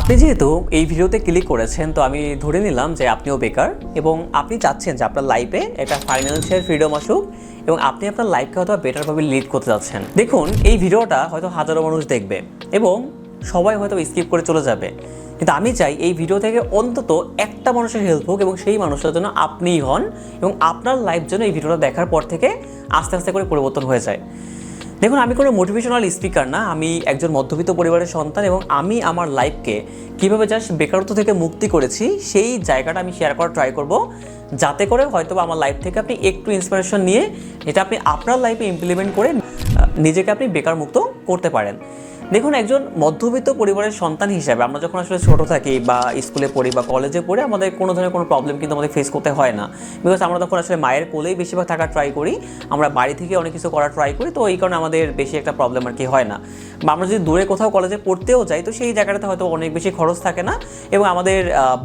আপনি যেহেতু এই ভিডিওতে ক্লিক করেছেন, তো আমি ধরে নিলাম যে আপনিও বেকার এবং আপনি চাচ্ছেন যে আপনার লাইফে একটা ফাইন্যান্সিয়াল ফ্রিডম আসুক এবং আপনি আপনার লাইফকে হয়তো বেটারভাবে লিড করতে যাচ্ছেন। দেখুন, এই ভিডিওটা হয়তো হাজারো মানুষ দেখবে এবং সবাই হয়তো স্কিপ করে চলে যাবে। কিন্তু আমি চাই এই ভিডিও থেকে অন্তত একটা মানুষের হেল্প হোক এবং সেই মানুষটার জন্য আপনিই হন এবং আপনার লাইফ যেন এই ভিডিওটা দেখার পর থেকে আস্তে আস্তে করে পরিবর্তন হয়ে যায়। দেখুন, আমি কোনো মোটিভেশনাল স্পিকার না, আমি একজন মধ্যবিত্ত পরিবারের সন্তান এবং আমি আমার লাইফকে কীভাবে জাস্ট বেকারত্ব থেকে মুক্তি করেছি, সেই জায়গাটা আমি শেয়ার করার ট্রাই করব। যাতে করে হয়তো আমার লাইফ থেকে আপনি একটু ইন্সপিরেশন নিয়ে, এটা আপনি আপনার লাইফে ইমপ্লিমেন্ট করে নিজেকে আপনি বেকার মুক্ত করতে পারেন। দেখুন, একজন মধ্যবিত্ত পরিবারের সন্তান হিসাবে আমরা যখন আসলে ছোট থাকি বা স্কুলে পড়ি বা কলেজে পড়ি, আমাদের কোনো ধরনের কোনো প্রবলেম কিন্তু আমাদের ফেস করতে হয় না। বিকজ আমরা তখন আসলে মায়ের কোলেই বেশিরভাগ থাকার ট্রাই করি, আমরা বাড়ি থেকে অনেক কিছু করার ট্রাই করি, তো এই কারণে আমাদের বেশি একটা প্রবলেম আর কি হয় না। বা আমরা যদি দূরে কোথাও কলেজে পড়তেও যাই, তো সেই জায়গাটাতে হয়তো অনেক বেশি খরচ থাকে না এবং আমাদের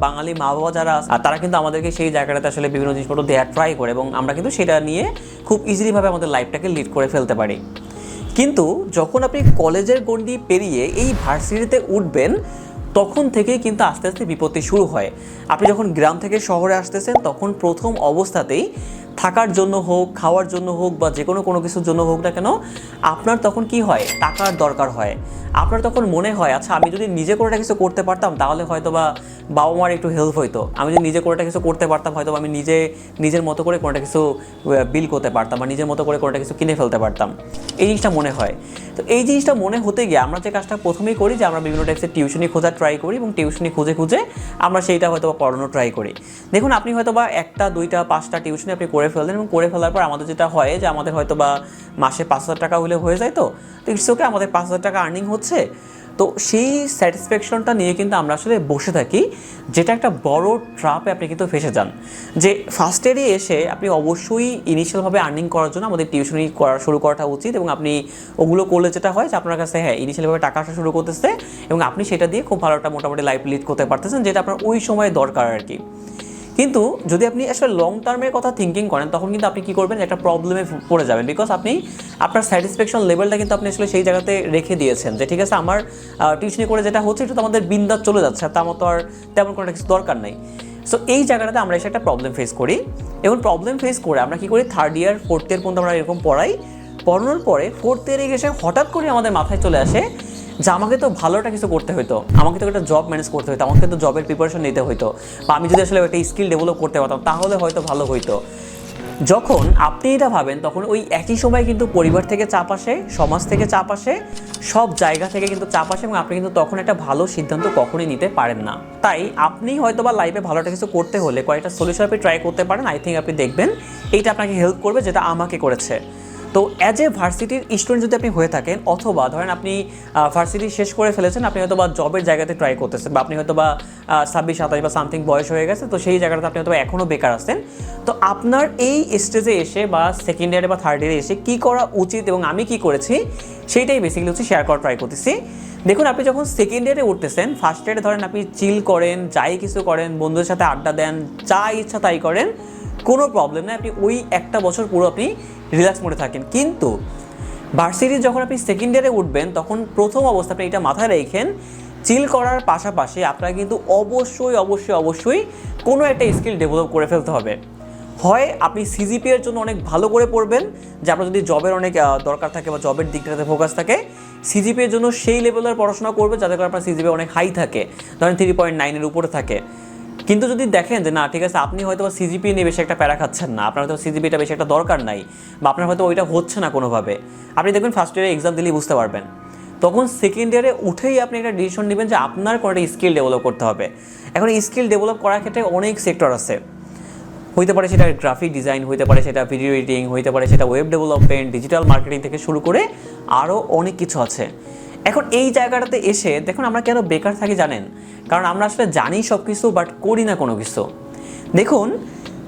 বাঙালি মা বাবা যারা তারা কিন্তু আমাদেরকে সেই জায়গাটাতে আসলে বিভিন্ন জিনিসপত্র দেওয়ার ট্রাই করে এবং আমরা কিন্তু সেটা নিয়ে খুব ইজিলিভাবে আমাদের লাইফটাকে লিড করে ফেলতে পারি। কিন্তু যখন আপনি কলেজের গণ্ডি পেরিয়ে এই ভার্সিটিতে উঠবেন, তখন থেকেই কিন্তু আস্তে আস্তে বিপত্তি শুরু হয়। আপনি যখন গ্রাম থেকে শহরে আসতেছেন, তখন প্রথম অবস্থাতেই থাকার জন্য হোক, খাওয়ার জন্য হোক বা যে কোনো কোনো কিছুর জন্য হোক না কেন, আপনার তখন কি হয়? টাকার দরকার হয়। আপনার তখন মনে হয় আচ্ছা আমি যদি নিজে একটা কিছু করতে পারতাম, তাহলে হয়তো বা বাবা মার একটু হেল্প হইতো। আমি যদি নিজে কোনোটা কিছু করতে পারতাম, হয়তো আমি নিজে, নিজের মতো করে কোনোটা কিছু বিল করতে পারতাম বা নিজের মতো করে কোনোটা কিছু কিনে ফেলতে পারতাম। এই জিনিসটা মনে হয়। তো এই জিনিসটা মনে হতে গিয়ে আমরা যে কাজটা প্রথমেই করি, যে আমরা বিভিন্ন টাইপসের টিউশনি খোঁজার ট্রাই করি এবং টিউশনি খুঁজে খুঁজে আমরা সেইটা হয়তো বা পড়ানো ট্রাই করি। দেখুন, আপনি হয়তো বা একটা, দুইটা, পাঁচটা টিউশনি আপনি করে ফেললেন এবং করে ফেলার পর আমাদের যেটা হয়, যে আমাদের হয়তো বা মাসে পাঁচ হাজার টাকা হলে হয়ে যায় তো। তো ইটস ওকে আমাদের পাঁচ হাজার টাকা আর্নিং হচ্ছে। তো সেই স্যাটিসফ্যাকশনটা নিয়ে কিন্তু আমরা আসলে বসে থাকি, যেটা একটা বড় ট্রাপে আপনি কিন্তু ফেসে যান। যে ফার্স্ট ইয়ারে এসে আপনি অবশ্যই ইনিশিয়ালভাবে আর্নিং করার জন্য আমাদের টিউশনি করা শুরু করাটা উচিত এবং আপনি ওগুলো করলে যেটা হয় যে আপনার কাছে হ্যাঁ ইনিশিয়ালভাবে টাকা আসা শুরু করতেছে এবং আপনি সেটা দিয়ে খুব ভালো একটা মোটামুটি লাইফ লিড করতে পারতেছেন, যেটা আপনার ওই সময় দরকার আর কি। কিন্তু যদি আপনি আসলে লং টার্মের কথা থিঙ্কিং করেন, তখন কিন্তু আপনি কি করবেন? একটা প্রবলেমে পড়ে যাবেন। বিকজ আপনি, আপনার স্যাটিসফ্যাকশন লেভেলটা কিন্তু আপনি আসলে সেই জায়গাতে রেখে দিয়েছেন যে, ঠিক আছে, আমার টিউশনি করে যেটা হচ্ছে এটা তো আমাদের বিন্দাস চলে যাচ্ছে তার মতো আর তেমন কোনো কিছু দরকার নেই। সো এই জায়গাটাতে আমরা এসে একটা প্রবলেম ফেস করি। এবং প্রবলেম ফেস করে আমরা কি করি? থার্ড ইয়ার ফোর্থ ইয়ার পর্যন্ত আমরা এরকম পড়াই। পড়ানোর পরে ফোর্থ ইয়ারে এসে হঠাৎ করে আমাদের মাথায় চলে আসে যে আমাকে তো ভালো একটা কিছু করতে হতো আমাকে তো একটা জব ম্যানেজ করতে হতো আমাকে তো জবের প্রিপারেশন নিতে হতো বা আমি যদি আসলে একটা স্কিল ডেভেলপ করতে পারতাম, তাহলে হয়তো ভালো হইতো। যখন আপনি এটা ভাবেন, তখন ওই একই সময় কিন্তু পরিবার থেকে চাপ আসে, সমাজ থেকে চাপ আসে, সব জায়গা থেকে কিন্তু চাপ আসে, এবং আপনি কিন্তু তখন একটা ভালো সিদ্ধান্ত কখনোই নিতে পারেন না। তাই আপনি হয়তো বা লাইফে ভালো একটা কিছু করতে হলে কয়েকটা সলিউশন আপনি ট্রাই করতে পারেন আই থিঙ্ক আপনি দেখবেন, এইটা আপনাকে হেল্প করবে, যেটা আমাকে করেছে। তো অ্যাজ এ ভার্সিটির স্টুডেন্ট যদি আপনি হয়ে থাকেন, অথবা ধরেন আপনি ভার্সিটি শেষ করে ফেলেছেন, আপনি হয়তো বা জবের জায়গাতে ট্রাই করতেছেন, বা আপনি হয়তো বা ছাব্বিশ সাতাশ বা সামথিং বয়স হয়ে গেছে, তো সেই জায়গাটাতে আপনি হয়তো এখনও বেকার আছেন। তো আপনার এই স্টেজে এসে বা সেকেন্ড ইয়ারে বা থার্ড ইয়ারে এসে কী করা উচিত এবং আমি কি করেছি, সেইটাই বেসিক্যালি হচ্ছে শেয়ার করা ট্রাই করতেছি। দেখুন, আপনি যখন সেকেন্ড ইয়ারে উঠতেছেন ফার্স্ট ইয়ারে ধরেন আপনি চিল করেন, যাই কিছু করেন, বন্ধুদের সাথে আড্ডা দেন, যা ইচ্ছা তাই করেন কোনো প্রবলেম নেই। আপনি ওই একটা বছর পুরো আপনি রিল্যাক্স মোডে থাকেন। কিন্তু ভার্সিটি যখন আপনি সেকেন্ড ইয়ারে উঠবেন, তখন প্রথম অবস্থা আপনি এটা মাথায় রেখেন চিল করার পাশাপাশি আপনার কিন্তু অবশ্যই অবশ্যই অবশ্যই কোনো একটা স্কিল ডেভেলপ করে ফেলতে হবে। হয় আপনি সিজিপি এর জন্য অনেক ভালো করে পড়বেন, যে আপনার যদি জবের অনেক দরকার থাকে বা জবের দিকটাতে ফোকাস থাকে সিজিপি এর জন্য সেই লেভেলের পড়াশোনা করবে যাতে করে আপনার সিজিপি অনেক হাই থাকে। ধরেন থ্রি পয়েন্ট নাইনের উপরে থাকে। কিন্তু যদি দেখেন যে না, ঠিক আছে, আপনি হয়তো সিজিপি নিয়ে বেশি একটা প্যারা খাচ্ছেন না, আপনার হয়তো সিজিপিটা বেশি একটা দরকার নাই, বা আপনার হয়তো ওইটা হচ্ছে না কোনোভাবে। আপনি দেখবেন ফার্স্ট ইয়ারে এক্সাম দিলেই বুঝতে পারবেন। তখন সেকেন্ড ইয়ারে উঠেই আপনি একটা ডিসিশন নেবেন যে আপনার কোনো একটা স্কিল ডেভেলপ করতে হবে। এখন স্কিল ডেভেলপ করার ক্ষেত্রে অনেক সেক্টর আছে। হইতে পারে সেটা গ্রাফিক ডিজাইন হইতে পারে সেটা ভিডিও এডিটিং হইতে পারে সেটা ওয়েব ডেভেলপমেন্ট ডিজিটাল মার্কেটিং থেকে শুরু করে আরও অনেক কিছু আছে। এখন এই জায়গাটাতে এসে দেখুন আমরা কেন বেকার থাকি জানেন? কারণ আমরা আসলে জানি সব কিছু বাট করি না কোনো কিছু। দেখুন,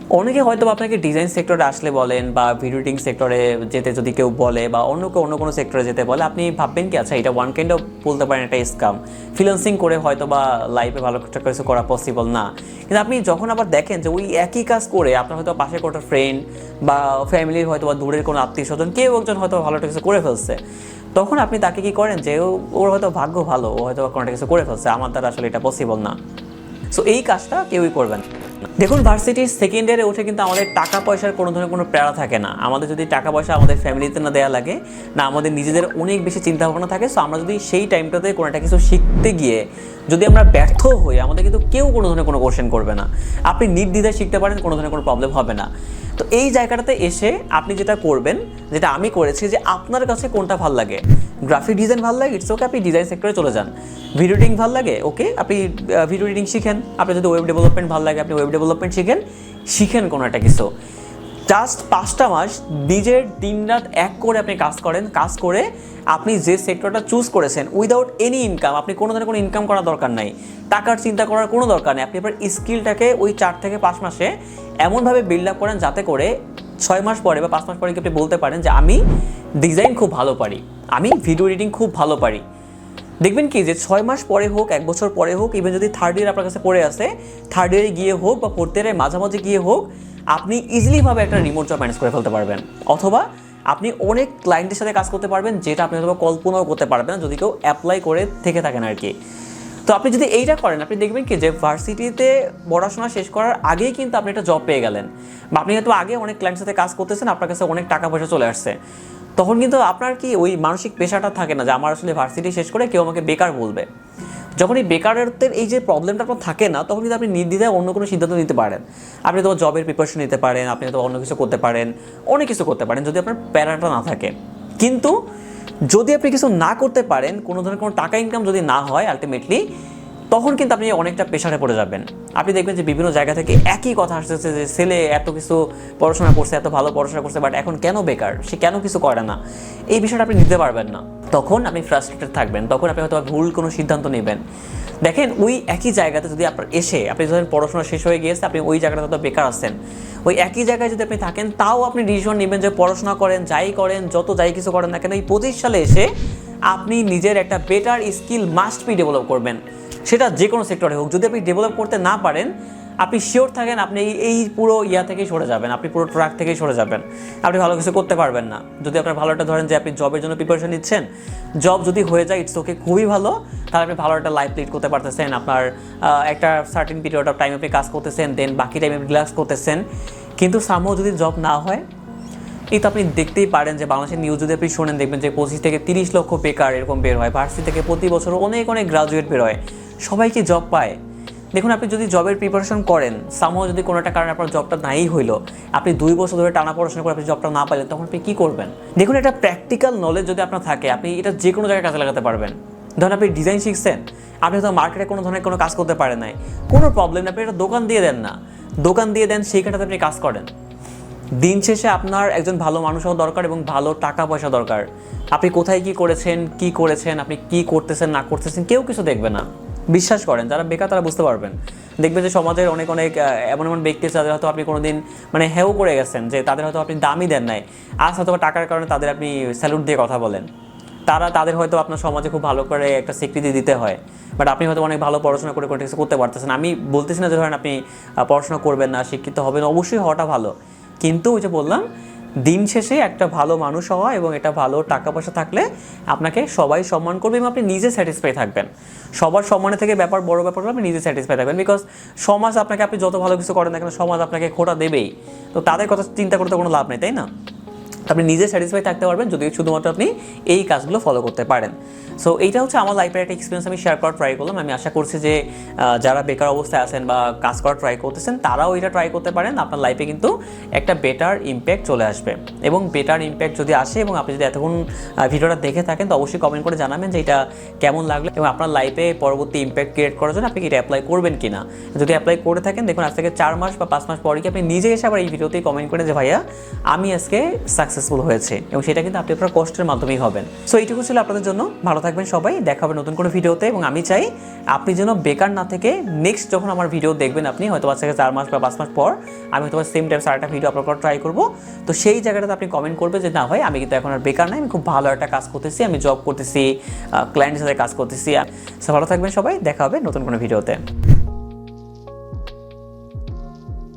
অনেকে হয়তো আপনাকে ডিজাইন সেক্টরে আসলে বলেন বা ভিডিও এডিটিং সেক্টরে যেতে যদি কেউ বলে বা অন্য কেউ অন্য কোনো সেক্টরে যেতে বলে, আপনি ভাববেন কি আচ্ছা এটা ওয়ান কাইন্ড অফ বলতে পারেন একটা স্কাম ফ্রিল্যান্সিং করে হয়তো বা লাইফে ভালো কিছু করা পসিবল না। কিন্তু আপনি যখন আবার দেখেন যে ওই একই কাজ করে আপনার হয়তো পাশে কোনো ফ্রেন্ড বা ফ্যামিলির হয়তো বা দূরের কোনো আত্মীয় স্বজন কেউ একজন হয়তো ভালো কিছু করে ফেলছে। তখন আপনি তাকে কি করেন যে ওর হয়তো ভাগ্য ভালো, ও হয়তো কোনো একটা কিছু করে ফেলছে, আমার দ্বারা আসলে এটা পসিবল না। সো এই কাজটা কেউই করবেন দেখুন ভার্সিটির সেকেন্ড ইয়ারে উঠে কিন্তু আমাদের টাকা পয়সার কোনো ধরনের কোনো প্যারা থাকে না। আমাদের যদি টাকা পয়সা আমাদের ফ্যামিলিতে না দেওয়া লাগে, না আমাদের নিজেদের অনেক বেশি চিন্তা ভাবনা থাকে সো আমরা যদি সেই টাইমটাতে কোনো একটা কিছু শিখতে গিয়ে যদি আমরা ব্যর্থ হই, আমাদের কিন্তু কেউ কোনো ধরনের কোনো কোশ্চেন করবে না। আপনি নির্দ্বিধায় শিখতে পারেন, কোনো ধরনের কোনো প্রবলেম হবে না। তো এই জায়গাটাতে এসে আপনি যেটা করবেন, যেটা আমি করেছি, যে আপনার কাছে কোনটা ভালো লাগে? গ্রাফিক ডিজাইন ভালো লাগে ইটস ওকে আপনি ডিজাইন সেক্টরে চলে যান। ভিডিও এডিটিং ভালো লাগে ওকে আপনি ভিডিও এডিটিং শিখেন। আপনি যদি ওয়েব ডেভেলপমেন্ট ভালো লাগে, আপনি ওয়েব ডেভেলপমেন্ট শিখেন শিখেন কোনো একটা কিছু। জাস্ট পাঁচটা মাস নিজের দিনরাত এক করে আপনি কাজ করেন, কাজ করে আপনি যে সেক্টরটা চুজ করেছেন উইদাউট এনি ইনকাম আপনি কোনো ধরনের কোনো ইনকাম করার দরকার নাই। টাকার চিন্তা করার কোনো দরকার নেই। আপনি আপনার স্কিলটাকে ওই চার থেকে পাঁচ মাসে এমনভাবে বিল্ড আপ করেন যাতে করে ছয় মাস পরে বা পাঁচ মাস পরে কি আপনি বলতে পারেন যে আমি ডিজাইন খুব ভালো পারি। আমি ভিডিও এডিটিং খুব ভালো পারি। দেখবেন কি যে ছয় মাস পরে হোক, এক বছর পরে হোক ইভেন যদি থার্ড ইয়ার আপনার কাছে পড়ে আসে থার্ড ইয়ারে গিয়ে হোক বা ফোর্থ ইয়ারে মাঝামাঝি গিয়ে হোক, আপনি ইজিলিভাবে একটা রিমোট জব ম্যানেজ করে ফেলতে পারবেন। অথবা আপনি অনেক ক্লায়েন্টের সাথে কাজ করতে পারবেন, যেটা আপনি হয়তো কল্পনাও করতে পারবেন যদি কেউ অ্যাপ্লাই করে থেকে থাকেন আর কি তো আপনি যদি এইটা করেন, আপনি দেখবেন কি যে ভার্সিটিতে পড়াশোনা শেষ করার আগেই কিন্তু আপনি একটা জব পেয়ে গেলেন। বা আপনি হয়তো আগে অনেক ক্লায়েন্টের সাথে কাজ করতেছেন, আপনার কাছে অনেক টাকা পয়সা চলে আসছে। তখন কিন্তু আপনার কি ওই মানসিক পেশাটা থাকে না যে আমার আসলে ভার্সিটি শেষ করে কেউ আমাকে বেকার বলবে? যখন এই বেকারত্বের এই যে প্রবলেমটা আপনার থাকে না, তখন কিন্তু আপনি নির্দ্বিধায় অন্য কোনো সিদ্ধান্ত নিতে পারেন। আপনি তো জবের প্রিপারেশন নিতে পারেন, আপনি তো অন্য কিছু করতে পারেন, অনেক কিছু করতে পারেন যদি আপনার প্যারাটা না থাকে। কিন্তু যদি আপনি কিছু না করতে পারেন, কোনো ধরনের কোনো টাকা ইনকাম যদি না হয় আলটিমেটলি তখন কিন্তু আপনি অনেকটা প্রেশারে পড়ে যাবেন। আপনি দেখবেন যে বিভিন্ন জায়গা থেকে একই কথা আসতেছে যে ছেলে এত কিছু পড়াশোনা করছে, এত ভালো পড়াশোনা করছে বাট এখন কেন বেকার? সে কেন কিছু করে না? এই বিষয়টা আপনি নিতে পারবেন না। তখন আপনি ফ্রাস্ট্রেটেড থাকবেন। তখন আপনি হয়তো ভুল কোনো সিদ্ধান্ত নেবেন। দেখেন, ওই একই জায়গাতে যদি আপনার এসে, আপনি ধরেন পড়াশোনা শেষ হয়ে গিয়েছে, আপনি ওই জায়গাটাতে হয়তো বেকার আসছেন ওই একই জায়গায় যদি আপনি থাকেন, তাও আপনি ডিসিশন নেবেন যে পড়াশোনা করেন, যাই করেন, যত যাই কিছু করেন না কেন, এই পঁচিশ সালে এসে আপনি নিজের একটা better skill must be develop করবেন। সেটা যে কোনো সেক্টরে হোক, যদি আপনি ডেভেলপ করতে না পারেন, আপনি শিওর থাকেন আপনি এই- পুরো ইয়া থেকেই সরে যাবেন, আপনি পুরো ট্র্যাক থেকেই সরে যাবেন। আপনি ভালো কিছু করতে পারবেন না। যদি আপনার ভালো একটা ধরেন যে আপনি জবের জন্য প্রিপারেশন নিচ্ছেন জব যদি হয়ে যায় ইটস ওকে খুবই ভালো। তাহলে আপনি ভালো একটা লাইফ লিড করতে পারতেছেন, আপনার একটা সার্টেন পিরিয়ড অফ টাইম আপনি কাজ করতেছেন দেন বাকি টাইমে রিল্যাক্স করতেছেন। কিন্তু সামও যদি জব না হয় এই তো আপনি দেখতেই পারেন যে বাংলাদেশের নিউজ যদি আপনি শোনেন, দেখবেন যে পঁচিশ থেকে তিরিশ লক্ষ বেকার এরকম বের হয়। ভার্সিটি থেকে প্রতি বছর অনেক অনেক গ্রাজুয়েট বের হয়। সবাই কি জব পায়? দেখুন, আপনি যদি জবের প্রিপারেশন করেন সামহ যদি কোনো একটা কারণে আপনার জবটা নাই হইল, আপনি দুই বছর ধরে টানা পড়াশোনা করে আপনি জবটা না পাইলেন, তখন আপনি কী করবেন? দেখুন একটা প্র্যাকটিক্যাল নলেজ যদি আপনার থাকে, আপনি এটা যে কোনো জায়গায় কাজে লাগাতে পারবেন। ধরুন, আপনি ডিজাইন শিখছেন, আপনি হয়তো মার্কেটে কোনো ধরনের কোনো কাজ করতে পারেন নাই। কোনো প্রবলেম নেই, আপনি একটা দোকান দিয়ে দেন না। দোকান দিয়ে দেন, সেইখানটাতে আপনি কাজ করেন। দিন শেষে আপনার একজন ভালো মানুষ হওয়া দরকার এবং ভালো টাকা পয়সা দরকার। আপনি কোথায় কি করেছেন কি করেছেন, আপনি কি করতেছেন, না করতেছেন, কেউ কিছু দেখবে না। বিশ্বাস করেন, যারা বেকার তারা বুঝতে পারবেন। দেখবেন যে সমাজের অনেক অনেক এমন এমন ব্যক্তি আছে যাদের হয়তো আপনি কোনোদিন মানে হেও করে গেছেন যে তাদের হয়তো আপনি দামই দেন নাই। আজ হয়তো টাকার কারণে তাদের আপনি স্যালুট দিয়ে কথা বলেন। তারা, তাদের হয়তো আপনার সমাজে খুব ভালো করে একটা স্বীকৃতি দিতে হয়। বাট আপনি হয়তো অনেক ভালো পড়াশোনা করে কোনো কিছু করতে পারতেছেন। আমি বলতেছি না যে ধরেন আপনি পড়াশোনা করবেন না, শিক্ষিত হবেন, অবশ্যই হওয়াটা ভালো। কিন্তু ওই যে বললাম, দিন শেষে একটা ভালো মানুষ হওয়া এবং এটা ভালো টাকা পয়সা থাকলে আপনাকে সবাই সম্মান করবে এবং আপনি নিজে স্যাটিসফাই থাকবেন। সবার সম্মানের থেকে ব্যাপার বড় ব্যাপার আপনি নিজে স্যাটিসফাই থাকবেন বিকজ সমাজ আপনাকে, আপনি যত ভালো কিছু করেন না কেন সমাজ আপনাকে খোটা দেবেই। তো তাদের কথা চিন্তা করতে কোনো লাভ নেই, তাই না? আপনি নিজে স্যাটিসফাই থাকতে পারবেন যদি শুধুমাত্র আপনি এই কাজগুলো ফলো করতে পারেন। সো এইটা হচ্ছে আমার লাইফের একটা এক্সপিরিয়েন্স আমি শেয়ার করার ট্রাই করলাম। আমি আশা করছি যে যারা বেকার অবস্থায় আছেন বা কাজ করার ট্রাই করতেছেন, তারাও এটা ট্রাই করতে পারেন। আপনার লাইফে কিন্তু একটা বেটার ইম্প্যাক্ট চলে আসবে। এবং বেটার ইম্প্যাক্ট যদি আসে এবং আপনি যদি এতক্ষণ ভিডিওটা দেখে থাকেন, তো অবশ্যই কমেন্ট করে জানাবেন যে এটা কেমন লাগল এবং আপনার লাইফে পরবর্তী ইম্প্যাক্ট ক্রিয়েট করার জন্য আপনি কি এটা অ্যাপ্লাই করবেন কি না যদি অ্যাপ্লাই করে থাকেন, দেখুন আজ থেকে চার মাস বা পাঁচ মাস পরে কি আপনি নিজে এসে আবার এই ভিডিওতেই কমেন্ট করেন যে, ভাইয়া, আমি আজকে সাকসেস সাকসেসফুল হয়েছে এবং সেটা কিন্তু আপনি আপনার কষ্টের মাধ্যমেই হবেন। সো এইটুকু ছিল আপনাদের জন্য। ভালো থাকবেন সবাই। দেখা হবে নতুন কোনো ভিডিওতে এবং আমি চাই আপনি যেন বেকার না থেকে নেক্সট যখন আমার ভিডিও দেখবেন আপনি, হয়তো বাচ্চাকে চার মাস বা পাঁচ মাস পর আমি হয়তো সেম টাইপস আর একটা ভিডিও আপলোড করার ট্রাই করব। তো সেই জায়গাটাতে আপনি কমেন্ট করবে যে, না ভাই, আমি কিন্তু এখন আর বেকার নাই। আমি খুব ভালো একটা কাজ করতেছি। আমি জব করতেছি ক্লায়েন্টের সাথে কাজ করতেছি। সো ভালো থাকবেন সবাই। দেখা হবে নতুন কোনো ভিডিওতে।